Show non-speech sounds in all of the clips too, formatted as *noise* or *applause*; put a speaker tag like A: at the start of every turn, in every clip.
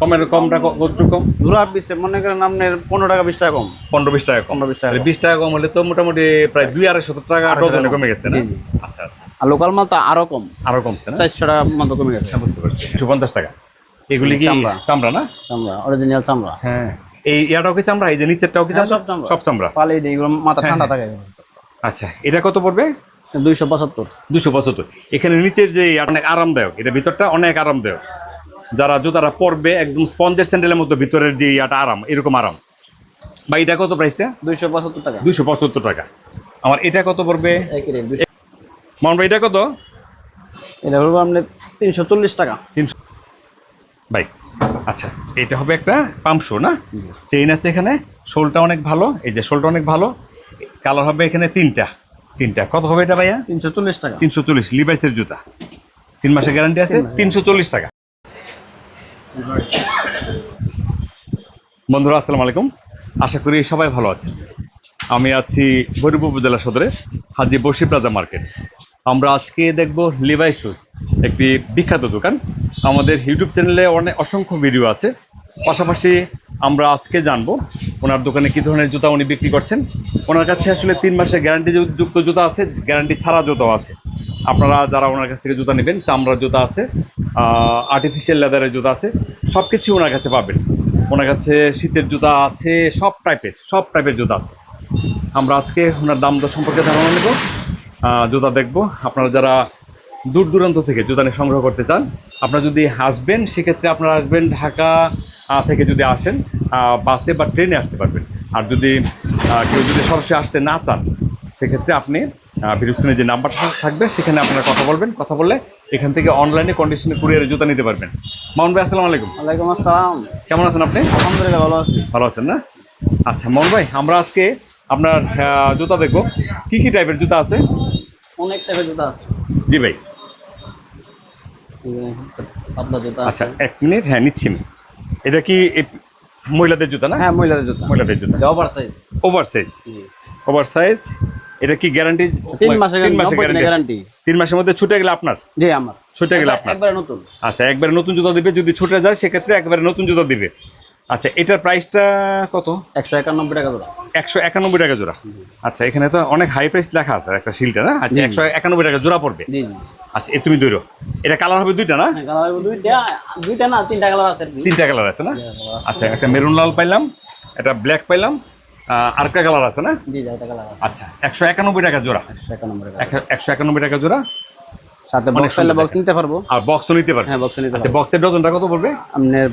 A: কমের কমটা ক- কতটুকু কম?
B: জোড়া পিসে মনে করেন আপনার পনেরো টাকা বিশ টাকা কম।
A: পনেরো বিশ টাকা কম।
B: পনেরো বিশ টাকা
A: বিশ টাকা কম হলে তো মোটামুটি প্রায় দুই আড়াইশো টাকা ডজনে কমে গেছে না। আচ্ছা আচ্ছা।
B: আর লোকাল মাল তো আরও কম।
A: আরও কমছে না?
B: চারশো টাকা মতো কমে গেছে।
A: হ্যাঁ, বুঝতে পারছি। একশো পঞ্চাশ টাকা। এগুলি কি
B: চামড়া।
A: চামড়া না?
B: চামড়া অরিজিনাল চামড়া।
A: হ্যাঁ। এই ইয়াটাও কি চামড়া? এই যে নিচেরটাও কি
B: হ্যাঁ,
A: চামড়া?
B: সব চামড়া।
A: সব চামড়া।
B: পালে এগুলো মাথা ঠান্ডা থাকে।
A: আচ্ছা এটা কত পড়বে?
B: দুইশো পঁচাত্তর।
A: দুইশো পঁচাত্তর। এখানে নিচের যে অনেক আরামদায়ক। এটা ভিতরটা অনেক আরামদায়ক। যারা জুতারা পরবে একদম স্পঞ্জের স্যান্ডেলের মতো ভিতরের যে ইয়াটা আরাম এরকম আরাম। বা এটা কত প্রাইসটা
B: দুইশো পঁচাত্তর টাকা।
A: দুইশো পঁচাত্তর টাকা। আমার এটা কত পড়বে? মন ভাই এটা কত?
B: এটা হলো আপনার তিনশো চল্লিশ টাকা।
A: তিনশো বাই আচ্ছা এটা হবে একটা পাম্পশো না? চেইন আছে এখানে শোলটা অনেক ভালো এই যে শোলটা অনেক ভালো কালার হবে এখানে তিনটা তিনটা। কত হবে এটা ভাইয়া?
B: তিনশো চল্লিশ টাকা।
A: তিনশো চল্লিশ লিভাইসের জুতা। তিন মাসের গ্যারান্টি আছে তিনশো চল্লিশ টাকা। বন্ধুরা, আসসালামু আলাইকুম। আশা করি সবাই ভালো আছেন। আমি আছি ভৈরব উপজেলা সদরে, হাজি বসি প্লাজা মার্কেট। আমরা আজকে দেখব লিভাই শুজ একটি বিখ্যাত দোকান। আমাদের ইউটিউব চ্যানেলে অনেক অসংখ্য ভিডিও আছে। পাশাপাশি আমরা আজকে জানব ওনার দোকানে কী ধরনের জুতা উনি বিক্রি করছেন। ওনার কাছে আসলে তিন মাসের গ্যারান্টি যুক্ত জুতা আছে গ্যারান্টি ছাড়া জুতাও আছে। আপনারা যারা ওনার কাছ থেকে জুতা নেবেন, চামড়ার জুতা আছে আর্টিফিশিয়াল লেদারের জুতা আছে সব কিছুই ওনার কাছে পাবেন। ওনার কাছে শীতের জুতা আছে, সব টাইপের সব টাইপের জুতা আছে। আমরা আজকে ওনার দাম দর সম্পর্কে ধারণা নেব জুতা দেখব। আপনারা যারা দূর দূরান্ত থেকে জুতা নিয়ে সংগ্রহ করতে চান, আপনারা যদি আসবেন, সেক্ষেত্রে আপনারা আসবেন ঢাকা থেকে যদি আসেন বাসে বা ট্রেনে আসতে পারবেন। আর যদি কেউ যদি সরাসরি আসতে না চান, সেক্ষেত্রে আপনি ভিডিও স্ক্রিনে যে নাম্বারটা থাকবে সেখানে আপনারা কথা বলবেন। কথা বললে এখান থেকে অনলাইনে কন্ডিশনে কুরিয়ারে জুতা নিতে পারবেন। মামুন ভাই আসসালামু আলাইকুম।
B: ওয়ালাইকুম আসসালাম।
A: কেমন আছেন আপনি?
B: আলহামদুলিল্লাহ ভালো আছি।
A: ভালো আছেন না? আচ্ছা মামুন ভাই আমরা আজকে আপনার জুতা দেখব। কি কি টাইপের জুতা আছে?
B: অনেক টাইপের জুতা আছে।
A: জি ভাই।
B: পাতলা জুতা
A: আচ্ছা এক মিনিট হ্যাঁ নিচ্ছি আমি। এটা কি মহিলাদের জুতা না?
B: হ্যাঁ মহিলাদের জুতা।
A: মহিলাদের জুতা।
B: Over size
A: over size over size এটা কি গ্যারান্টি
B: তিন মাসের গ্যারান্টি
A: তিন মাসের মধ্যে ছুটে গেলে আপনার?
B: জি আমার।
A: ছুটে গেলে আপনার।
B: একবারে নতুন।
A: আচ্ছা একবারে নতুন জুতা দিবে যদি ছুটে যায় সেক্ষেত্রে একবারে নতুন জুতা দিবে। আচ্ছা এটার প্রাইসটা কত?
B: একশো একানব্বই টাকা জোড়া।
A: একশো একানব্বই টাকা জোড়া। আচ্ছা এখানে তো অনেক হাই প্রাইস লেখা আছে একটা শিলটা না? আচ্ছা। একশো একানব্বই টাকা জোড়া পড়বে। আচ্ছা এ তুমি দৈরো এটা কালার হবে দুইটা না?
B: হ্যাঁ, দুইটা। দুইটা না তিনটা কালার আছে
A: তিনটা কালার আছে না? আচ্ছা একটা মেরুন লাল পাইলাম একটা ব্ল্যাক পাইলাম আরেকটা কালার আছে না?
B: জি কালার
A: আচ্ছা একশো একানব্বই টাকা জোড়া।
B: একশো একানব্বই টাকা
A: জোড়া?
B: সাথে বক্স চাইলে বক্স নিতে পারব।
A: আর বক্সও নিতে পারবে।
B: হ্যাঁ বক্স নিতে
A: আচ্ছা
B: পারব।
A: বক্সের ডজনটা কত পড়বে?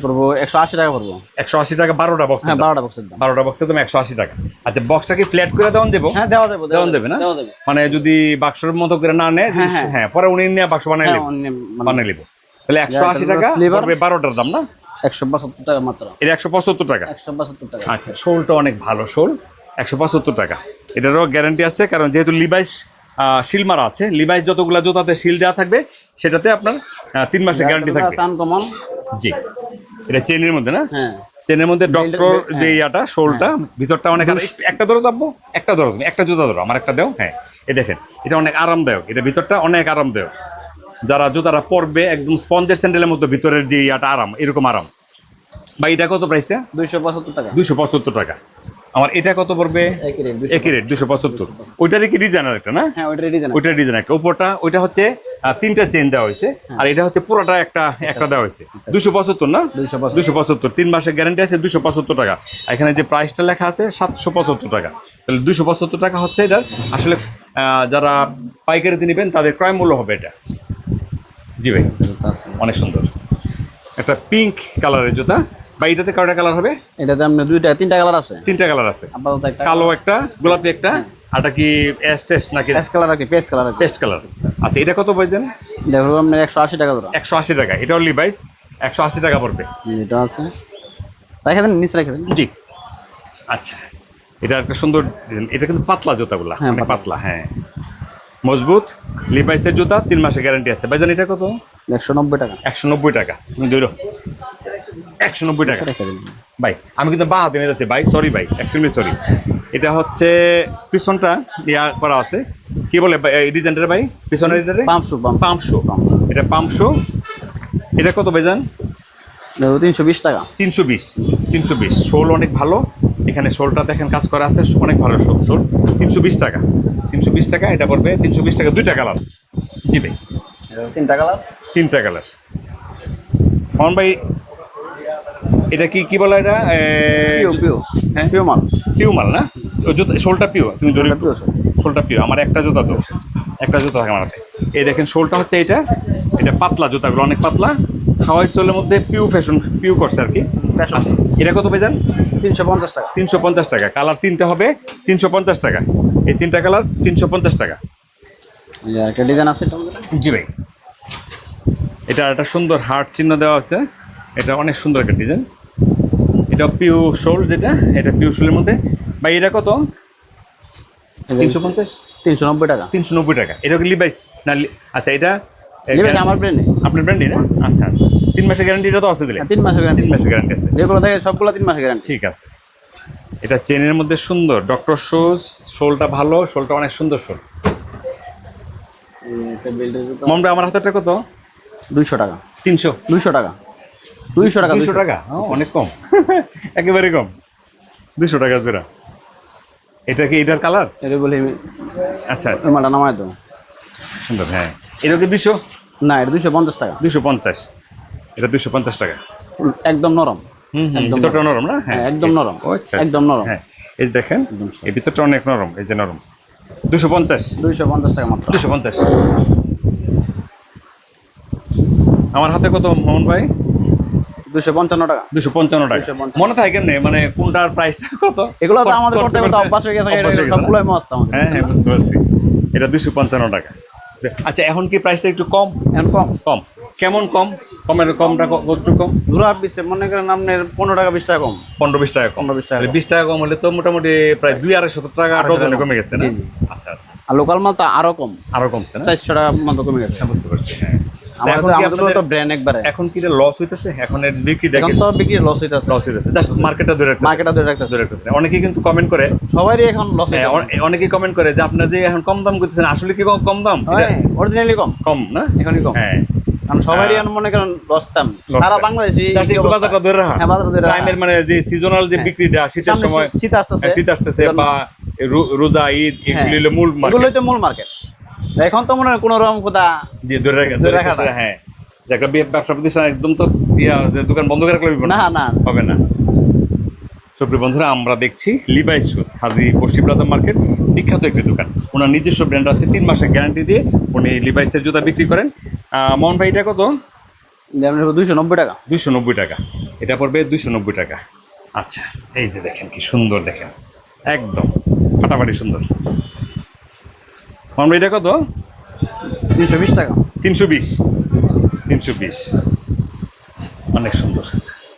B: পড়ব একশো আশি টাকা পড়ব।
A: একশো আশি টাকা বারোটা বক্স
B: হ্যাঁ বারোটা বক্সের দাম।
A: বারোটা বক্সের দাম একশো আশি টাকা। আচ্ছা বক্সটা কি ফ্ল্যাট করে দেওয়া যাব
B: হ্যাঁ দেওয়া যাবে
A: দেওয়া যাবে না? মানে যদি বাক্সের মতো করে না নেয়
B: হ্যাঁ, হ্যাঁ।
A: হ্যাঁ পরে উনি নিয়ে বাক্স বানাই
B: হ্যাঁ
A: নেব। বানাই নেব। তাহলে একশো আশি টাকা। বারোটার দাম না?
B: একশো পঁচাত্তর টাকা মাত্র।
A: এটা একশো পঁচাত্তর টাকা?
B: একশো পঁচাত্তর টাকা।
A: আচ্ছা শোলটা অনেক ভালো শোল একশো পঁচাত্তর টাকা। এটারও গ্যারান্টি আছে কারণ যেহেতু লিভাইস শিল মারা আছে লিভাইস যতগুলা জুতাতে শিল দেওয়া থাকবে সেটাতে আপনার তিন মাসের গ্যারান্টি থাকবে।
B: আনকমন
A: জি। এটা চেনের মধ্যে না?
B: হ্যাঁ।
A: চেনের মধ্যে ডক্টর
B: হ্যাঁ।
A: যে ইয়াটা শোলটা ভিতরটা অনেক একটা ধরো দাবো একটা ধরো তুমি একটা জুতা ধরো আমার একটা দাও হ্যাঁ। এ দেখেন এটা অনেক আরামদায়ক এটা ভিতরটা অনেক আরামদায়ক। যারা জুতারা পরবে একদম স্পঞ্জের স্যান্ডেলের মতো ভিতরের যে ইয়াটা আরাম এরকম আরাম। বা এটা কত প্রাইসটা
B: দুইশো পঁচাত্তর টাকা।
A: দুশো পঁচাত্তর টাকা। আমার এটা কত পড়বে?
B: একই রেট
A: দুশো পঁচাত্তর। ওইটারই কি ডিজাইনার একটা না?
B: হ্যাঁ ওইটা
A: ডিজাইন একটা। উপরটা ওইটা হচ্ছে তিনটা চেন দেওয়া হয়েছে। আর এটা হচ্ছে পুরোটা একটা একটা দেওয়া হয়েছে। দুশো পঁচাত্তর না?
B: দুইশো
A: দুশো পঁচাত্তর। তিন মাসের গ্যারান্টি আছে দুশো পঁচাত্তর টাকা। এখানে যে প্রাইসটা লেখা আছে সাতশো পঁচাত্তর টাকা। তাহলে দুশো পঁচাত্তর টাকা হচ্ছে এটা আসলে যারা পাইকারিতে নেবেন তাদের ক্রয় মূল্য হবে এটা। জি ভাই
B: জুতা
A: অনেক সুন্দর। একটা পিঙ্ক কালারের জুতা। বা এটাতে কয়টা কালার হবে?
B: এটাতে আপনার দুইটা তিনটা কালার আছে।
A: তিনটা কালার আছে।
B: আপাতত একটা
A: কালো একটা গোলাপি একটা আরটা কি অ্যাশ টেস্ট নাকি?
B: পেস্ট কালার আর কি পেস্ট কালার
A: পেস্ট কালার আচ্ছা এটা কত বলছেন
B: দেখো আপনার একশো আশি টাকা জোড়া
A: একশো আশি টাকা। এটাও লিভাইস একশো আশি টাকা পড়বে।
B: এটা আছে। রেখে দেন নিচে রেখে দেন।
A: জি। আচ্ছা এটা একটা সুন্দর এটা কিন্তু পাতলা জুতাগুলা
B: হ্যাঁ, পাতলা।
A: হ্যাঁ। মজবুত লিভাইসের জুতা তিন মাসের গ্যারান্টি আছে। ভাইজান এটা কত?
B: একশো নব্বই টাকা।
A: একশো নব্বই টাকা। তুমি ধরো। একশো নব্বই টাকা। ভাই আমি কিন্তু বা হাতে নিয়ে যাচ্ছি ভাই সরি ভাই এক্সট্রিমলি সরি এটা হচ্ছে পিছনটা ইয়া করা আছে। কি বলে ভাই, এই ডিজাইনটা ভাই? পিছনের এটারে
B: pump shoe pump
A: pump shoe.
B: Pump
A: এটা পাম্প শো। এটা কত ভাইজান
B: তিনশো বিশ টাকা।
A: তিনশো বিশ তিনশো বিশ। শোল অনেক ভালো। এখানে শোলটা দেখেন কাজ করা আছে অনেক ভালো শোল শোল। তিনশো বিশ টাকা। তিনশো বিশ টাকা এটা পড়বে তিনশো বিশ টাকা দুইটা কালার। জি ভাই।
B: তিনটা কালার।
A: তিনটা কালার। মোহন ভাই এটা কি কি বলা এটা?
B: পিও পিও।
A: হ্যাঁ?
B: পিও মাল
A: পিউ মাল না জুতো শোলটা পিউ তুমি ধরে
B: পিও শোল।
A: শোলটা পিউ আমার একটা জুতা তো। একটা জুতা থাকে আমার হাতে এই দেখেন শোলটা হচ্ছে এটা এটা পাতলা জুতাগুলো অনেক পাতলা। হাওয়াই সোলের মধ্যে পিউ ফ্যাশন পিউ করছে আর কি। আচ্ছা, এটা কত পেয়েছেন
B: তিনশো পঞ্চাশ টাকা।
A: তিনশো পঞ্চাশ টাকা। কালার তিনটা হবে তিনশো পঞ্চাশ টাকা। এই তিনটা কালার তিনশো পঞ্চাশ টাকা।
B: এই একটা ডিজাইন আছে এটার
A: জি ভাই। এটা একটা সুন্দর হার্ট চিহ্ন দেওয়া আছে। এটা অনেক সুন্দর একটা ডিজাইন। এটা পিউ শোল যেটা এটা পিউ শোলের মধ্যে। বা এটা কত? তিনশো পঞ্চাশ?
B: তিনশো নব্বই টাকা।
A: তিনশো নব্বই টাকা। এটা কি লিভাইস না আচ্ছা এটা
B: আমার ব্রেনে
A: আপনার ব্র্যান্ডই না? আচ্ছা আচ্ছা। তিন মাসের গ্যারান্টিটা তো আছে দিলে
B: তিন মাসের গ্যারান্টি
A: তিন মাসের গ্যারান্টি আছে।
B: যেগুলো থাকে সবগুলো তিন মাসের গ্যারান্টি
A: ঠিক আছে। এটা চেনের মধ্যে সুন্দর। ডক্টর শুজ শোলটা ভালো শোলটা অনেক সুন্দর শোল। মমরা আমার হাতেরটা কত?
B: দুইশো টাকা।
A: তিনশো।
B: দুইশো টাকা। দুইশো টাকা
A: দুশো টাকা? অনেক কম। *laughs* একেবারে কম। দুশো টাকা জোড়া। এটা কি এটার কালার?
B: এটা বলি
A: আচ্ছা আচ্ছা।
B: মালটা নামায় তো
A: সুন্দর হ্যাঁ। এটা কি দুশো
B: না এটা দুইশো পঞ্চাশ টাকা।
A: দুশো পঞ্চাশ। এটা দুশো পঞ্চাশ টাকা।
B: একদম নরম।
A: ভিতরটা নরম। না?
B: হ্যাঁ, একদম নরম।
A: আচ্ছা
B: একদম
A: আচ্ছা,
B: নরম।
A: হ্যাঁ। এই দেখেন এই ভিতরটা অনেক নরম এই যে নরম। দুশো পঞ্চাশ।
B: দুইশো পঞ্চাশ টাকা মাত্র।
A: দুশো পঞ্চাশ। আমার হাতে কত মোহন ভাই?
B: দুশো পঞ্চান্ন টাকা।
A: দুশো পঞ্চান্ন টাকা। মনে থাকে কেমনে? মানে কোনটার প্রাইসটা কত?
B: এগুলো তো আমাদের
A: করতে
B: করতে করতে অভ্যাস হয়ে গেছে
A: অভ্যাস হয়ে গেছে,
B: সবগুলোই মস্ত আমাদের
A: হ্যাঁ হ্যাঁ বুঝতে পারছি। এটা দুশো পঞ্চান্ন টাকা। আচ্ছা এখন কি প্রাইসটা একটু কম?
B: এখন কম।
A: কম। কেমন কম? কমের কমটা ক- কম?
B: ধরো বিশে মনে করেন আপনার পনেরো টাকা বিশ টাকা কম।
A: পনেরো বিশ টাকা কম।
B: 15 20 টাকা
A: বিশ টাকা কম হলে তো মোটামুটি প্রায় দুই আড়াইশো টাকা ডজনে কমে। গেছে না। আচ্ছা আচ্ছা।
B: আর লোকাল মাল তো আরও কম।
A: আরও কমছে
B: চারশো টাকা মতো কমে গেছে।
A: হ্যাঁ, বুঝতে পারছি হ্যাঁ। এখন কি লস হইতেছে? বিক্রি
B: এখন তো বিক্রি লস হইতেছে।
A: লস হইতেছে। জাস্ট মার্কেটটা ধরে রাখতে
B: ধরে রাখতেছে।
A: ধরে রাখতেছে। অনেকে কিন্তু কমেন্ট করে
B: সবারই এখন লস
A: হ্যাঁ,
B: হইতেছে।
A: অনে- অনেকেই কমেন্ট করে যে আপনার যে এখন কম দাম করতেছেন আসলে কি কম- দাম?
B: অরিজিনালি কম।
A: কম না?
B: এখনই কম।
A: হ্যাঁ।
B: কারণ সবারই এখন মনে করেন লস দাম
A: Loss
B: সারা বাংলাদেশে
A: বাজারটা ধরে রাখা।
B: হ্যাঁ বাজার ধরে
A: টাইমের মানে যে সিজনাল যে
B: হ্যাঁ।
A: বিক্রিটা শীতের সময়
B: শীত আসতেছে।
A: হ্যাঁ, শীত আসতেছে বা রোজা ঈদ
B: হ্যাঁ,
A: এগুলি মূল
B: এগুলোই তো মূল মার্কেট এখন তো মনে হয় কোনো রকম কোথা
A: ধরে রাখা
B: ধরে
A: ধরে রাখা হ্যাঁ। একটা ব্যবসা প্রতিষ্ঠান একদম তো দোকান বন্ধ করে রাখলে
B: না? না
A: হবে না। সুপ্রিয় বন্ধুরা আমরা দেখছি লিভাইস শুজ হাজি পশ্চিম প্লাজা মার্কেট বিখ্যাত একটি দোকান। ওনার নিজস্ব ব্র্যান্ড আছে তিন মাসের গ্যারান্টি দিয়ে উনি লিভাইসের জুতা বিক্রি করেন। মোহন ভাই এটা কত?
B: দুইশো নব্বই টাকা।
A: দুইশো নব্বই টাকা। এটা পড়বে দুইশো নব্বই টাকা। আচ্ছা এই যে দেখেন কি সুন্দর দেখেন। একদম ফাটাফাটি সুন্দর। ভাই এটা কত?
B: তিনশো বিশ টাকা।
A: তিনশো বিশ। তিনশো বিশ। অনেক সুন্দর।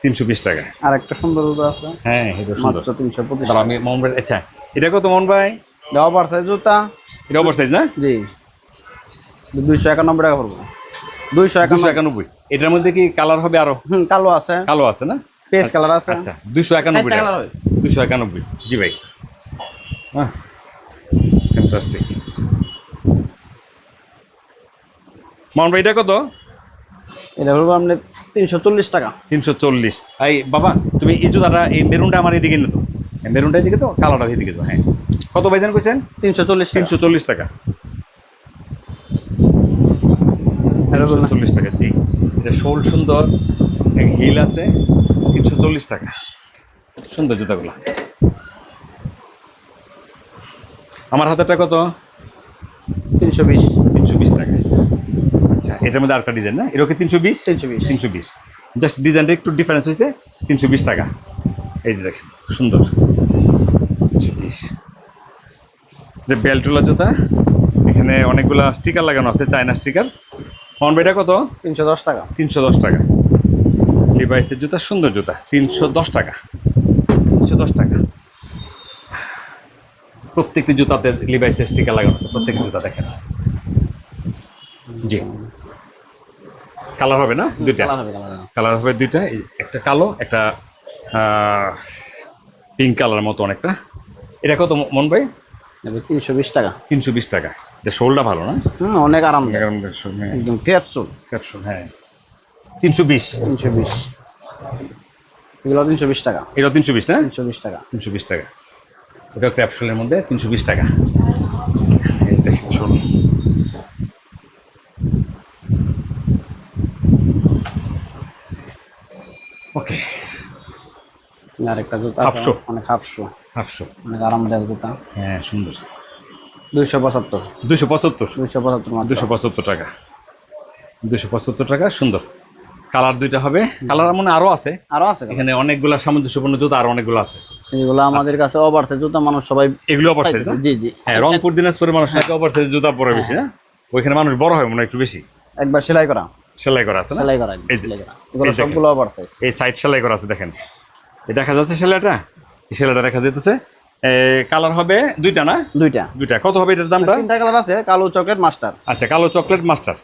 A: তিনশো বিশ টাকা।
B: আর একটা সুন্দর জুতো আছে।
A: হ্যাঁ এটা সুন্দর।
B: মাত্র তিনশো পঁচিশ
A: আমি মোহন ভাই আচ্ছা এটা কত মোহন ভাই?
B: দেওয়া পারছে জুতা।
A: এটা ওভার সাইজ না?
B: জি। দুইশো একানব্বই টাকা পড়ব। দুইশো একানব্বই।
A: একানব্বই। এটার মধ্যে কি কালার হবে আরও?
B: হুম কালো আছে।
A: কালো আছে না?
B: পেস্ট কালার আছে।
A: আচ্ছা দুশো একানব্বই টাকা।
B: colour
A: একানব্বই। জি ভাই। হ্যাঁ ফ্যান্টাস্টিক ভাই এটা কত?
B: এটা হলো আপনার তিনশো চল্লিশ টাকা।
A: তিনশো চল্লিশ। এই বাবা তুমি এই জুতাটা এই মেরুনটা আমার এদিকে নিত মেরুনটা এদিকে তো কালোটা এদিকে তো হ্যাঁ। কত ভাইজান কইছেন?
B: তিনশো চল্লিশ
A: তিনশো চল্লিশ টাকা। চল্লিশ টাকা জি। এটা শোল সুন্দর হিল আছে তিনশো চল্লিশ টাকা। সুন্দর জুতাগুলো। আমার হাতেরটা কত?
B: তিনশো বিশ।
A: তিনশো বিশ টাকা। আচ্ছা। এটার মধ্যে আরেকটা ডিজাইন না? এটা কি তিনশো বিশ?
B: তিনশো বিশ।
A: তিনশো বিশ। জাস্ট ডিজাইনটা একটু ডিফারেন্স হয়েছে তিনশো বিশ টাকা। এই যে দেখেন সুন্দর। তিনশো বিশ। যে বেলটুলা জুতা এখানে অনেকগুলা স্টিকার লাগানো আছে চায়না স্টিকার হর্নবেটা কত?
B: তিনশো দশ টাকা।
A: তিনশো দশ টাকা। লিভাইসের জুতা সুন্দর জুতা তিনশো দশ টাকা। তিনশো দশ টাকা। প্রত্যেকটি জুতাতে লিভাইসের স্টিকার লাগানো আছে প্রত্যেকটি জুতা দেখেন। জি। কালার হবে না? দুইটা?
B: কালার হবে
A: দুইটা একটা কালো একটা পিঙ্ক কালার মতো অনেকটা। এটা কত মন ভাই?
B: তিনশো বিশ টাকা।
A: তিনশো বিশ টাকা। এটা শোলটা ভালো না?
B: হুম অনেক আরাম
A: হ্যাঁ,
B: একদম ক্লিয়ার চুল
A: ক্যাপসুল, হ্যাঁ। তিনশো বিশ।
B: তিনশো বিশ। এগুলো তিনশো বিশ টাকা।
A: এটা তিনশো বিশ না?
B: তিনশো বিশ টাকা।
A: তিনশো বিশ টাকা। ওটা ক্যাপসুলের মধ্যে তিনশো বিশ টাকা এই দেখেন শোন ওকে
B: আর একটা জুতা আছে,
A: হাফশো।
B: অনেক হাফশো
A: সাতশো
B: অনেক আরামদায়ক জুতা।
A: হ্যাঁ সুন্দর।
B: দুইশো পঁচাত্তর।
A: দুশো পঁচাত্তর?
B: দুইশো পঁচাত্তর
A: দুশো পঁচাত্তর টাকা। দুশো পঁচাত্তর টাকা সুন্দর। কালার দুইটা হবে। কালার মনে আরও আছে।
B: আরও আছে
A: এখানে অনেকগুলা সামঞ্জস্যপূর্ণ জুতা আরও অনেকগুলো আছে।
B: এগুলো আমাদের কাছে ওভার জুতা মানুষ সবাই
A: এগুলো সাইজ
B: জি জি।
A: হ্যাঁ রংপুর দিনাজপুরের মানুষ নাকি সাইজ জুতা পরে বেশি না? ওইখানে মানুষ বড় হয় মনে হয় একটু বেশি।
B: একবার সেলাই করা।
A: সেলাই করা আছে
B: সেলাই করা
A: এই
B: এগুলো। সবগুলো ওভার সাইজ
A: এই সাইড সেলাই করা আছে দেখেন। দেখা যাচ্ছে সেলাইটা এই সেলাইটা দেখা যেতেছে কালার হবে দুইটা না?
B: দুইটা।
A: দুইটা। কত হবে এটার দামটা?
B: তিনটা কালার আছে কালো চকলেট মাস্টার
A: আচ্ছা কালো চকলেট মাস্টার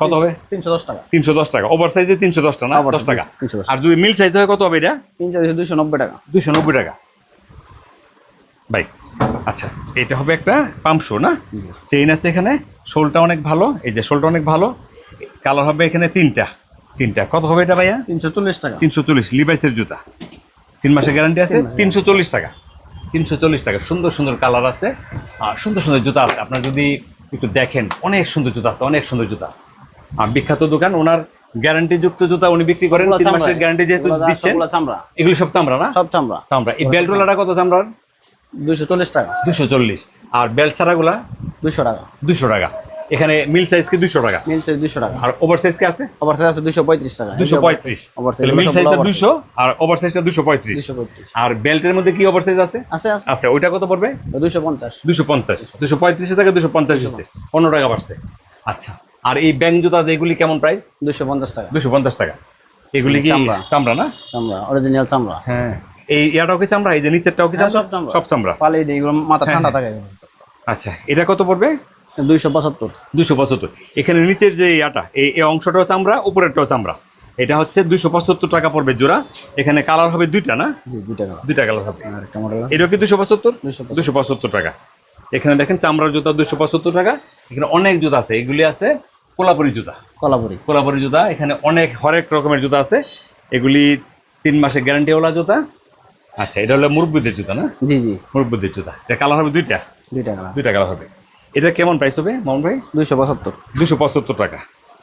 A: কত হবে?
B: তিনশো দশ টাকা।
A: তিনশো দশ টাকা। ওভার সাইজে তিনশো দশ টাকা না?
B: Oversize
A: দশ টাকা।
B: 310
A: আর যদি মিল সাইজ হয় কত হবে এটা?
B: তিনশো দুইশো নব্বই টাকা।
A: দুশো নব্বই টাকা। বাই আচ্ছা এটা হবে একটা পাম্প শো না? চেইন আছে এখানে। শোলটা অনেক ভালো। এই যে শোলটা অনেক ভালো। কালার হবে এখানে তিনটা। তিনটা। কত হবে এটা ভাইয়া?
B: তিনশো চল্লিশ টাকা।
A: তিনশো চল্লিশ। লিভাইসের জুতা। তিন মাসের গ্যারান্টি আছে তিনশো চল্লিশ টাকা। তিনশো চল্লিশ টাকা সুন্দর সুন্দর কালার আছে। আর সুন্দর সুন্দর জুতা আছে। আপনার যদি একটু দেখেন অনেক সুন্দর জুতা আছে অনেক সুন্দর জুতা। আর বিখ্যাত দোকান ওনার গ্যারান্টি যুক্ত জুতা উনি বিক্রি করেন তিন মাসের গ্যারান্টি যেহেতু দিচ্ছেন এগুলো সব চামড়া না?
B: সব চামড়া।
A: চামড়া। এই বেল্ট রোলাটা কত চামড়ার
B: দুইশো চল্লিশ টাকা।
A: দুশো চল্লিশ। আর বেল্ট ছাড়াগুলা?
B: দুইশো টাকা।
A: দুশো টাকা। এখানে মিল সাইজ কি দুশো টাকা।
B: মিলছে দুইশো টাকা।
A: আর ওভার সাইজ কি আছে?
B: ওভার সাইজ আছে দুইশো পঁয়ত্রিশ টাকা।
A: দুশো পঁয়ত্রিশ।
B: Oversize
A: তাহলে মিল সাইজটা
B: oversize।
A: দুশো আর ওভার সাইজটা দুশো পঁয়ত্রিশ।
B: দুইশো পঁয়ত্রিশ।
A: আর বেল্টের মধ্যে কি ওভার সাইজ আছে?
B: আছে আছে।
A: আচ্ছা ওইটা কত পড়বে?
B: দুইশো পঞ্চাশ।
A: দুশো পঞ্চাশ। দুশো পঁয়ত্রিশ থেকে দুশো পঞ্চাশ হচ্ছে পনেরো টাকা বাড়ছে। আচ্ছা আর এই ব্যাংক জুতা যেগুলি কেমন প্রাইস
B: দুইশো পঞ্চাশ টাকা।
A: দুশো পঞ্চাশ টাকা। এগুলি কি
B: চামড়া।
A: না?
B: চামড়া অরিজিনাল চামড়া।
A: হ্যাঁ। এই ইয়াটাও কি চামড়া? এই যে নিচেরটাও কি
B: হ্যাঁ,
A: চামড়া?
B: সব চামড়া। পালি এগুলো মাথা ঠান্ডা থাকে।
A: আচ্ছা এটা কত পড়বে?
B: দুইশো পঁচাত্তর।
A: দুশো পঁচাত্তর। এখানে নিচের যে ইয়াটা এই অংশটাও চামড়া উপরেরটাও চামড়া এটা হচ্ছে দুশো পঁচাত্তর টাকা পড়বে জোড়া। এখানে কালার হবে দুইটা না? দুইটা কালার। হবে। এটা কি দুশো পঁচাত্তর? দুশো পঁচাত্তর। টাকা। এখানে দেখেন চামড়ার জুতা দুশো পঁচাত্তর টাকা। এখানে অনেক জুতা আছে। এগুলি আছে কোলাপুরি জুতা।
B: কলাপুরি।
A: কোলাপুরি জুতা। এখানে অনেক হরেক রকমের জুতা আছে। এগুলি তিন মাসের গ্যারান্টিওয়ালা জুতা। আচ্ছা এটা হলো মুরব্বীদের জুতা না?
B: জি জি।
A: মুরব্বীদের জুতা। এটা কালার হবে দুইটা?
B: দুই টাকা
A: দুইটা কালার হবে। এটা কেমন প্রাইস হবে মামুন ভাই?
B: দুইশো পঁচাত্তর।
A: দুশো পঁচাত্তর টাকা।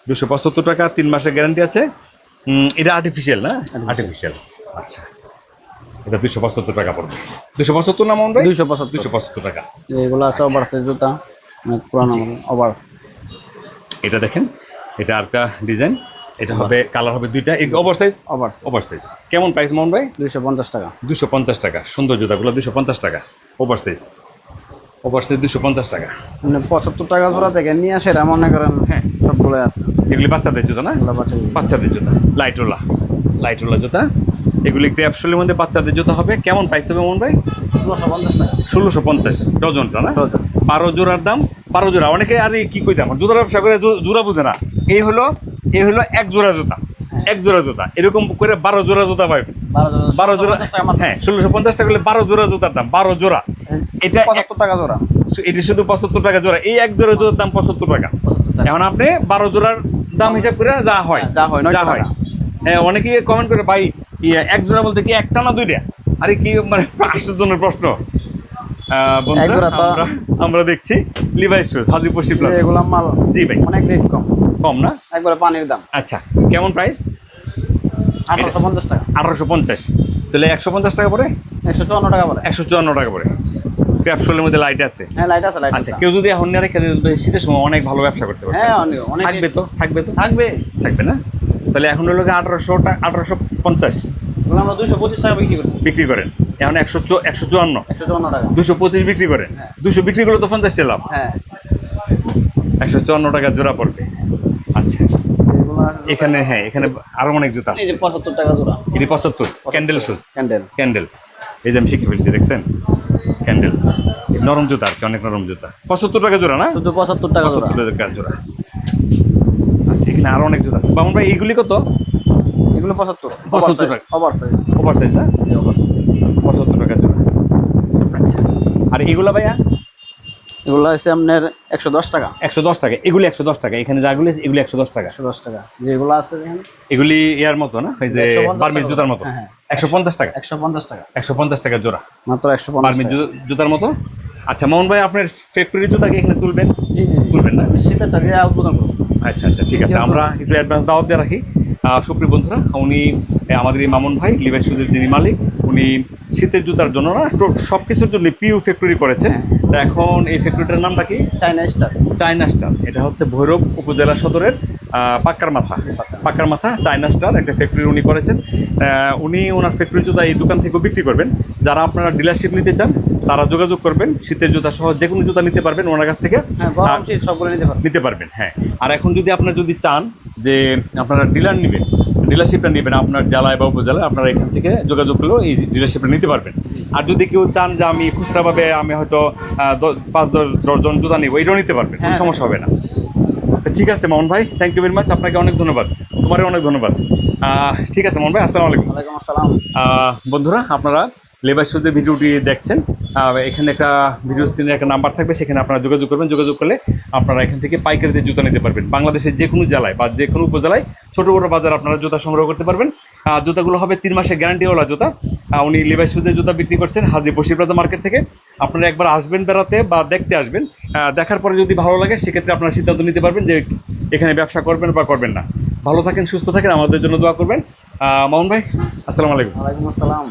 A: দুশো পঁচাত্তর টাকা তিন মাসের গ্যারান্টি আছে। এটা আর্টিফিশিয়াল না? আর্টিফিশিয়াল আচ্ছা। এটা দুশো পঁচাত্তর টাকা পড়বে। দুশো পঁচাত্তর না মামুন ভাই?
B: দুশো পঁচাত্তর।
A: দুশো পঁচাত্তর টাকা।
B: এগুলো আছে ওভার সাইজ জুতা অনেক পুরানো ওভার
A: এটা দেখেন এটা আরেকটা ডিজাইন এটা হবে কালার হবে দুইটা। Over size
B: over
A: over size কেমন প্রাইস মামুন ভাই?
B: দুশো পঞ্চাশ টাকা।
A: দুশো পঞ্চাশ টাকা। সুন্দর জুতাগুলো দুশো পঞ্চাশ টাকা। ওভার সাইজ ওভার সাইজ দুশো পঞ্চাশ টাকা।
B: মানে পঁচাত্তর টাকা জোড়া থেকে নিয়ে আসে এটা মনে করেন
A: হ্যাঁ।
B: আছে।
A: এগুলি বাচ্চাদের জুতা না? বাচ্চাদের জুতা। লাইটোলা লাইটোলা জুতা। এগুলি ক্র্যাপসুলের মধ্যে বাচ্চাদের জুতা হবে? কেমন প্রাইস হবে মন ভাই?
B: ষোলোশো পঞ্চাশ
A: ডজনটা না। বারো জোড়ার দাম বারো জোড়া। অনেকে আরে কি কই দাম জুতার ব্যবসা করে জোড়া বুঝে না। এই হলো এই হলো এক জোড়া জুতা। এক জোড়া জুতা। এরকম করে বারো জোড়া জুতা পাইবে বারো জোড়া হ্যাঁ ষোলোশো পঞ্চাশ টাকা হলে বারো জোড়া জুতার দাম বারো জোড়া। এটা
B: পঁচাত্তর টাকা জোড়া।
A: এটি শুধু পঁচাত্তর টাকা জোড়া এই এক জোড়া জোড়ার দাম পঁচাত্তর টাকা। এখন আপনি বারো জোড়ার দাম হিসাব করে যা হয়
B: হ্যাঁ, যা হয়,
A: যা হয়। হ্যাঁ অনেকে কমেন্ট করে ভাই এক জোড়া বলতে কি একটা না দুইটা? আরে কি মানে আশ্চর্যজনক প্রশ্ন। আমরা- আমরা দেখছি লিভাই শুজ হাজিপুর
B: এগুলো মাল
A: জি ভাই।
B: অনেক রেট কম।
A: কম না?
B: একবারে পানির দাম।
A: আচ্ছা কেমন প্রাইস
B: আঠারোশো পঞ্চাশ টাকা।
A: আঠারোশো পঞ্চাশ। তাহলে একশো পঞ্চাশ টাকা
B: একশো চুয়ান্ন টাকা
A: একশো চুয়ান্ন টাকা ক্যাপসুলের মধ্যে লাইট আছে।
B: হ্যাঁ লাইট আছে লাইট
A: আচ্ছা কেউ যদি এখন নিয়ে রেখে দিত শীতের সময় অনেক ভালো ব্যবসা করতে পারবে।
B: হ্যাঁ অনেক
A: থাকবে তো থাকবে তো?
B: থাকবে।
A: থাকবে না? তাহলে এখন হলো আঠারোশো আঠারোশো পঞ্চাশ।
B: আমরা দুইশো পঁচিশ টাকা বিক্রি করি
A: বিক্রি করেন। এখন একশো একশো চুয়ান্ন।
B: একশো চুয়ান্ন টাকা।
A: দুশো পঁচিশ বিক্রি করেন।
B: হ্যাঁ।
A: দুশো বিক্রি করলে তো পঞ্চাশ লাভ।
B: হ্যাঁ।
A: একশো চুয়ান্ন টাকা জোড়া পড়বে। আচ্ছা। এখানে হ্যাঁ এখানে আরও অনেক জুতা
B: এই যে টাকা জোড়া।
A: এটি পঁচাত্তর। ক্যান্ডেল শুজ
B: ক্যান্ডেল
A: ক্যান্ডেল এই যে আমি শিখে ফেলছি দেখছেন? ক্যান্ডেল নরম জুতা আর কি অনেক নরম জুতা। পঁচাত্তর টাকা জোড়া না?
B: শুধু পঁচাত্তর টাকা জোড়া।
A: টাকা জোড়া। আচ্ছা এখানে আরও অনেক জুতা আছে। বামন ভাই এইগুলি কত?
B: এগুলো পঁচাত্তর।
A: 75 টাকা।
B: ওভার সাইজ
A: ওভার সাইজ না পঁচাত্তর টাকা জোড়া। আচ্ছা। আর এগুলো ভাইয়া?
B: এগুলো আছে আপনার একশো দশ টাকা।
A: একশো দশ টাকা। এগুলি একশো দশ টাকা। এখানে যাগুলি এগুলি একশো দশ টাকা।
B: একশো দশ টাকা। যেগুলো আছে
A: এগুলি ইয়ার মতো না? ওই যে বার্মিজ জুতার মতো?
B: হ্যাঁ, হ্যাঁ।
A: একশো পঞ্চাশ টাকা?
B: একশো পঞ্চাশ টাকা।
A: একশো পঞ্চাশ টাকা জোড়া।
B: মাত্র একশো পঞ্চাশ
A: বার্মিজ জুতার মতো? আচ্ছা মোহন ভাই আপনার ফ্যাক্টরি জুতাকে এখানে তুলবেন? তুলবেন না?
B: শীতের টাকা উদ্বোধন করব।
A: আচ্ছা আচ্ছা ঠিক আছে। আমরা একটু অ্যাডভান্স দাওয়াত দিয়ে রাখি। সুপ্রিয় বন্ধুরা উনি আমাদের এই মামুন ভাই লিভাই সুজের যিনি মালিক উনি শীতের জুতার জন্য না সব কিছুর জন্য পিউ ফ্যাক্টরি করেছেন। তা এখন এই ফ্যাক্টরিটার নামটা কি?
B: China star.
A: China star. এটা হচ্ছে ভৈরব উপজেলা সদরের পাক্কার মাথা। পাক্কার মাথা। চায়না স্টার একটা ফ্যাক্টরি উনি করেছেন। উনি ওনার ফ্যাক্টরি জুতা এই দোকান থেকেও বিক্রি করবেন। যারা আপনারা ডিলারশিপ নিতে চান তারা যোগাযোগ করবেন। শীতের জুতা সহ যে কোনো জুতা নিতে পারবেন ওনার কাছ থেকে।
B: হ্যাঁ নিতে
A: পারবেন হ্যাঁ। আর এখন যদি আপনারা যদি চান যে আপনারা ডিলার নেবেন ডিলারশিপটা নেবেন আপনার জেলায় বা উপজেলায় আপনারা এখান থেকে যোগাযোগ করলেও এই ডিলারশিপটা নিতে পারবেন। আর যদি কেউ চান যে আমি খুচরাভাবে আমি হয়তো পাঁচ দশ দশজন জুতা নিব এটাও নিতে পারবেন কোনো
B: হ্যাঁ।
A: সমস্যা হবে না। ঠিক আছে মোহন ভাই থ্যাংক ইউ ভেরি মাচ আপনাকে অনেক ধন্যবাদ তোমারও অনেক ধন্যবাদ। ঠিক আছে মোহন ভাই আসসালামু আলাইকুম।
B: ওয়ালাইকুম আসসালাম।
A: আহ, বন্ধুরা আপনারা লেবার শুজের ভিডিওটি দেখছেন এখানে একটা ভিডিও স্ক্রিনে একটা নাম্বার থাকবে, সেখানে আপনারা যোগাযোগ করবেন। যোগাযোগ করলে আপনারা এখান থেকে পাইকারিতে জুতা নিতে পারবেন। বাংলাদেশের যে কোনো জেলায় বা যে কোনো উপজেলায় ছোটো বড়ো বাজার আপনারা জুতা সংগ্রহ করতে পারবেন। জুতাগুলো হবে তিন মাসের গ্যারান্টিওয়ালা জুতা। উনি লেবার শুজের জুতা বিক্রি করছেন হাজি বসিরপ্রাদ মার্কেট থেকে। আপনারা একবার আসবেন বেড়াতে বা দেখতে আসবেন। দেখার পরে যদি ভালো লাগে, সেক্ষেত্রে আপনারা সিদ্ধান্ত নিতে পারবেন যে এখানে ব্যবসা করবেন বা করবেন না। ভালো থাকেন, সুস্থ থাকেন, আমাদের জন্য দোয়া করবেন। মামুন ভাই, আসসালামু আলাইকুম।
B: ওয়ালাইকুম আসসালাম।